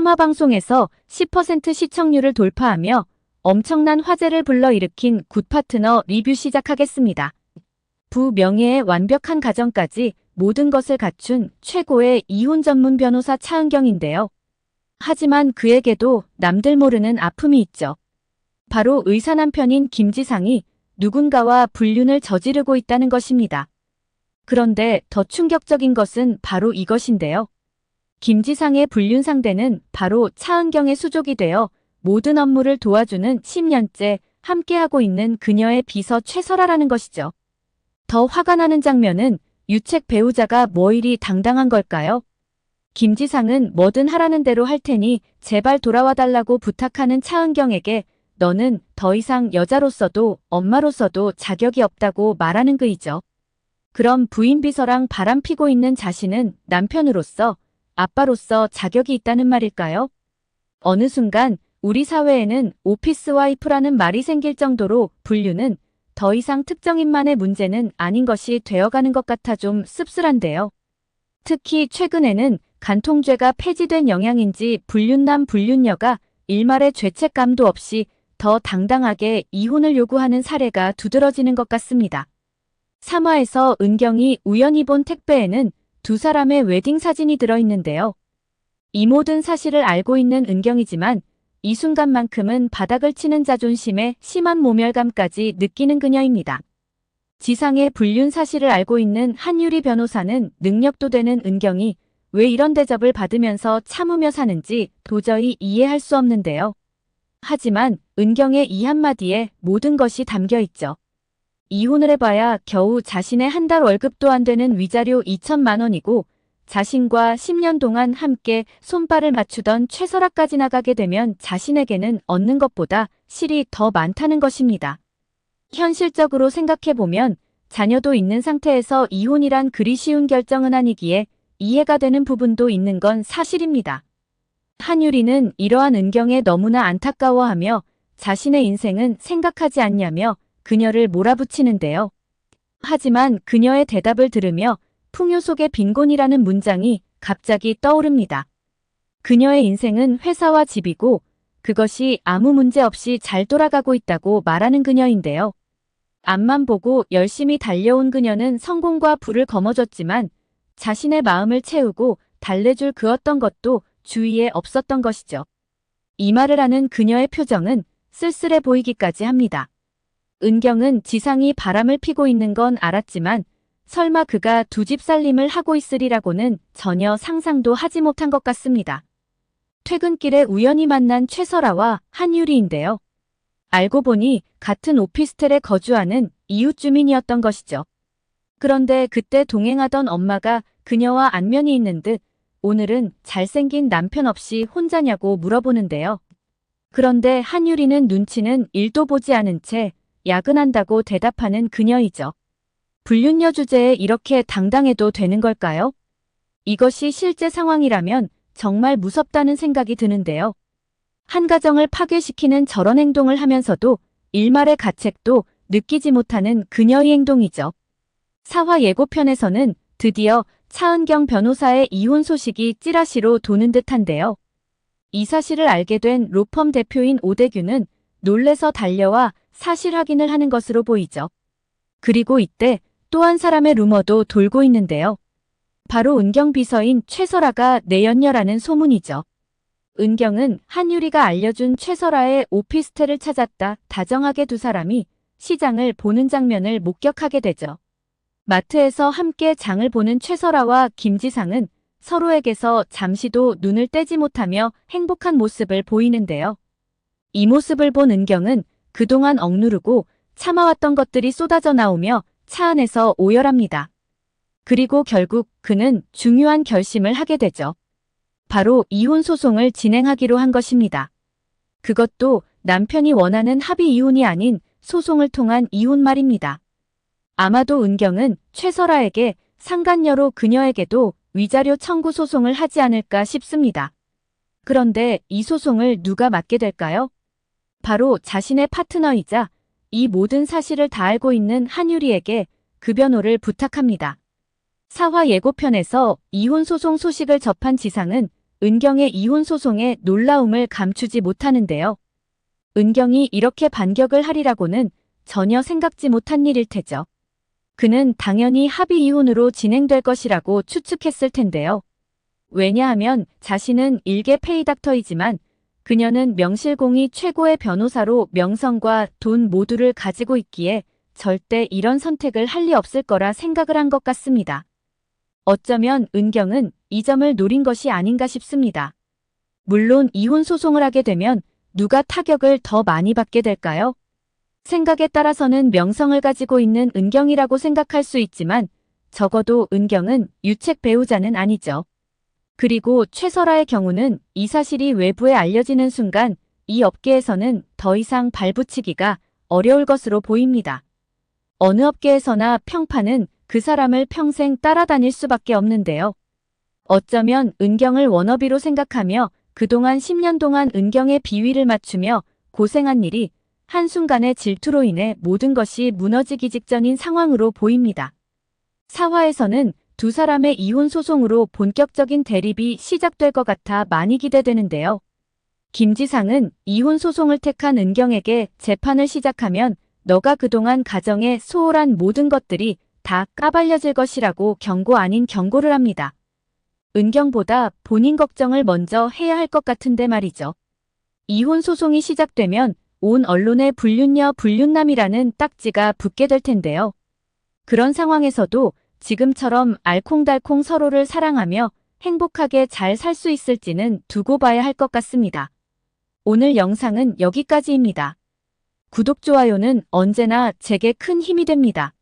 3화 방송에서 10% 시청률을 돌파하며 엄청난 화제를 불러일으킨 굿파트너 리뷰 시작하겠습니다. 부 명예의 완벽한 가정까지 모든 것을 갖춘 최고의 이혼 전문 변호사 차은경인데요. 하지만 그에게도 남들 모르는 아픔이 있죠. 바로 의사 남편인 김지상이 누군가와 불륜을 저지르고 있다는 것입니다. 그런데 더 충격적인 것은 바로 이것인데요. 김지상의 불륜 상대는 바로 차은경의 수족이 되어 모든 업무를 도와주는 10년째 함께하고 있는 그녀의 비서 최설아라는 것이죠. 더 화가 나는 장면은 유책 배우자가 뭐 이리 당당한 걸까요? 김지상은 뭐든 하라는 대로 할 테니 제발 돌아와 달라고 부탁하는 차은경에게 너는 더 이상 여자로서도 엄마로서도 자격이 없다고 말하는 그이죠. 그럼 부인 비서랑 바람 피고 있는 자신은 남편으로서 아빠로서 자격이 있다는 말일까요? 어느 순간 우리 사회에는 오피스 와이프라는 말이 생길 정도로 분류는 더 이상 특정인만의 문제는 아닌 것이 되어가는 것 같아 좀 씁쓸한데요. 특히 최근에는 간통죄가 폐지된 영향인지 불륜남 불륜녀가 일말의 죄책감도 없이 더 당당하게 이혼을 요구하는 사례가 두드러지는 것 같습니다. 3화에서 은경이 우연히 본 택배에는 두 사람의 웨딩 사진이 들어있는데요. 이 모든 사실을 알고 있는 은경이지만 이 순간만큼은 바닥을 치는 자존심에 심한 모멸감까지 느끼는 그녀입니다. 지상의 불륜 사실을 알고 있는 한유리 변호사는 능력도 되는 은경이 왜 이런 대접을 받으면서 참으며 사는지 도저히 이해할 수 없는데요. 하지만 은경의 이 한마디에 모든 것이 담겨 있죠. 이혼을 해봐야 겨우 자신의 한 달 월급도 안 되는 위자료 2천만 원이고 자신과 10년 동안 함께 손발을 맞추던 최설아까지 나가게 되면 자신에게는 얻는 것보다 실이 더 많다는 것입니다. 현실적으로 생각해보면 자녀도 있는 상태에서 이혼이란 그리 쉬운 결정은 아니기에 이해가 되는 부분도 있는 건 사실입니다. 한유리는 이러한 은경에 너무나 안타까워하며 자신의 인생은 생각하지 않냐며 그녀를 몰아붙이는데요. 하지만 그녀의 대답을 들으며 풍요 속의 빈곤이라는 문장이 갑자기 떠오릅니다. 그녀의 인생은 회사와 집이고 그것이 아무 문제 없이 잘 돌아가고 있다고 말하는 그녀인데요. 앞만 보고 열심히 달려온 그녀는 성공과 부를 거머쥐었지만 자신의 마음을 채우고 달래줄 그 어떤 것도 주위에 없었던 것이죠. 이 말을 하는 그녀의 표정은 쓸쓸해 보이기까지 합니다. 은경은 지상이 바람을 피고 있는 건 알았지만 설마 그가 두 집 살림을 하고 있으리라고는 전혀 상상도 하지 못한 것 같습니다. 퇴근길에 우연히 만난 최설아와 한유리인데요. 알고 보니 같은 오피스텔에 거주하는 이웃 주민이었던 것이죠. 그런데 그때 동행하던 엄마가 그녀와 안면이 있는 듯 오늘은 잘생긴 남편 없이 혼자냐고 물어보는데요. 그런데 한유리는 눈치는 일도 보지 않은 채 야근한다고 대답하는 그녀이죠. 불륜녀 주제에 이렇게 당당해도 되는 걸까요? 이것이 실제 상황이라면 정말 무섭다는 생각이 드는데요. 한 가정을 파괴시키는 저런 행동을 하면서도 일말의 가책도 느끼지 못하는 그녀의 행동이죠. 사화 예고편에서는 드디어 차은경 변호사의 이혼 소식이 찌라시로 도는 듯한데요. 이 사실을 알게 된 로펌 대표인 오대규는 놀래서 달려와 사실 확인을 하는 것으로 보이죠. 그리고 이때 또 한 사람의 루머도 돌고 있는데요. 바로 은경 비서인 최설아가 내연녀라는 소문이죠. 은경은 한유리가 알려준 최설아의 오피스텔을 찾았다 다정하게 두 사람이 시장을 보는 장면을 목격하게 되죠. 마트에서 함께 장을 보는 최설아와 김지상은 서로에게서 잠시도 눈을 떼지 못하며 행복한 모습을 보이는데요. 이 모습을 본 은경은 그동안 억누르고 참아왔던 것들이 쏟아져 나오며 차 안에서 오열합니다. 그리고 결국 그는 중요한 결심을 하게 되죠. 바로 이혼 소송을 진행하기로 한 것입니다. 그것도 남편이 원하는 합의 이혼이 아닌 소송을 통한 이혼 말입니다. 아마도 은경은 최설아에게 상간녀로 그녀에게도 위자료 청구 소송을 하지 않을까 싶습니다. 그런데 이 소송을 누가 맡게 될까요? 바로 자신의 파트너이자 이 모든 사실을 다 알고 있는 한유리에게 그 변호를 부탁합니다. 사화 예고편에서 이혼 소송 소식을 접한 지상은 은경의 이혼 소송에 놀라움을 감추지 못하는데요. 은경이 이렇게 반격을 하리라고는 전혀 생각지 못한 일일 테죠. 그는 당연히 합의 이혼으로 진행될 것이라고 추측했을 텐데요. 왜냐하면 자신은 일개 페이닥터이지만 그녀는 명실공히 최고의 변호사로 명성과 돈 모두를 가지고 있기에 절대 이런 선택을 할 리 없을 거라 생각을 한 것 같습니다. 어쩌면 은경은 이 점을 노린 것이 아닌가 싶습니다. 물론 이혼 소송을 하게 되면 누가 타격을 더 많이 받게 될까요? 생각에 따라서는 명성을 가지고 있는 은경이라고 생각할 수 있지만 적어도 은경은 유책 배우자는 아니죠. 그리고 최설아의 경우는 이 사실이 외부에 알려지는 순간 이 업계에서는 더 이상 발붙이기가 어려울 것으로 보입니다. 어느 업계에서나 평판은 그 사람을 평생 따라다닐 수밖에 없는데요. 어쩌면 은경을 워너비로 생각하며 그동안 10년 동안 은경의 비위를 맞추며 고생한 일이 한순간의 질투로 인해 모든 것이 무너지기 직전인 상황으로 보입니다. 사화에서는 두 사람의 이혼 소송으로 본격적인 대립이 시작될 것 같아 많이 기대되는데요. 김 지상은 이혼 소송을 택한 은경에게 재판을 시작하면 너가 그동안 가정에 소홀한 모든 것들이 다 까발려질 것이라고 경고 아닌 경고를 합니다. 은경보다 본인 걱정을 먼저 해야 할 것 같은데 말이죠. 이혼 소송이 시작되면 온 언론에 불륜녀 불륜남이라는 딱지가 붙게 될 텐데요. 그런 상황에서도 지금처럼 알콩달콩 서로를 사랑하며 행복하게 잘 살 수 있을지는 두고 봐야 할 것 같습니다. 오늘 영상은 여기까지입니다. 구독, 좋아요는 언제나 제게 큰 힘이 됩니다.